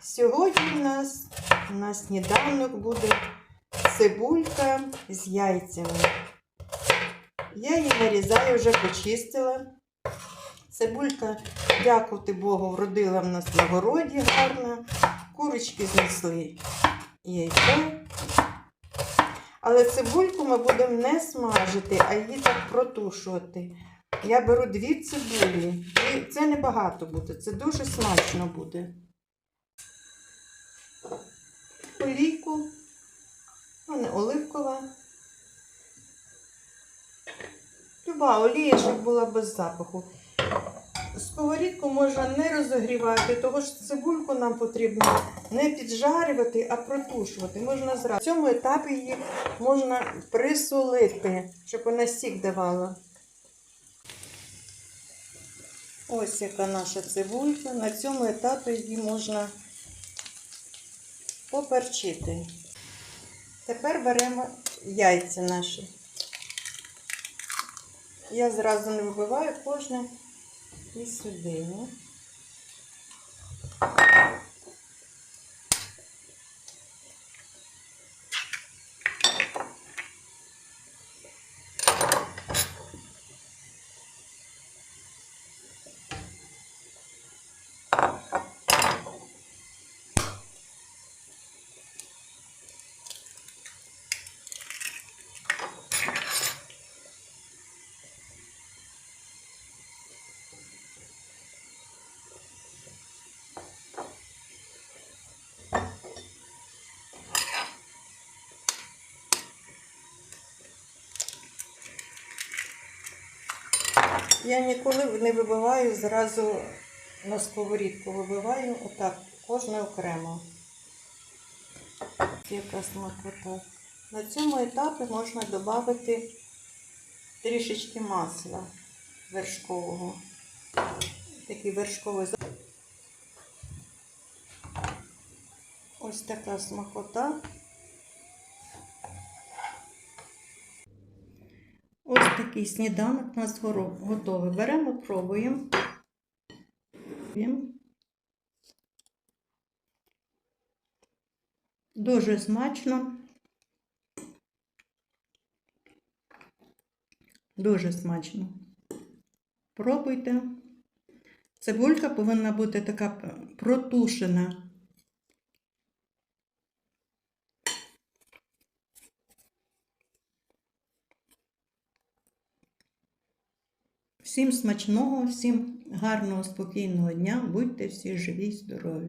Сьогодні в нас на сніданок буде цибулька з яйцями. Я її нарізаю, вже почистила. Цибулька, дякувати Богу, вродила в нас на городі гарно. Курочки знесли яйце. Але цибульку ми будемо не смажити, а її так протушувати. Я беру дві цибулі. І це небагато буде, це дуже смачно буде. Олійку, у мене оливкова. Люба олія, щоб була без запаху. Сковорідку можна не розогрівати, тому що цибульку нам потрібно не піджарювати, а протушувати. Можна зразу. В цьому етапі її можна присолити, щоб вона сік давала. Ось яка наша цибулька. На цьому етапі її можна поперчити. Тепер беремо яйця наші. Я зразу не вибиваю кожне і сюди. Я ніколи не вибиваю зразу на сковорідку. Вибиваю отак, кожне окремо. Яка смакота. На цьому етапі можна додати трішечки масла вершкового. Такий вершковий Ось така смакота. Ось такий сніданок у нас готовий. Беремо. Пробуємо. Дуже смачно. Дуже смачно. Пробуйте. Цибулька повинна бути така протушена. Всім смачного, всім гарного, спокійного дня. Будьте всі живі, й здорові!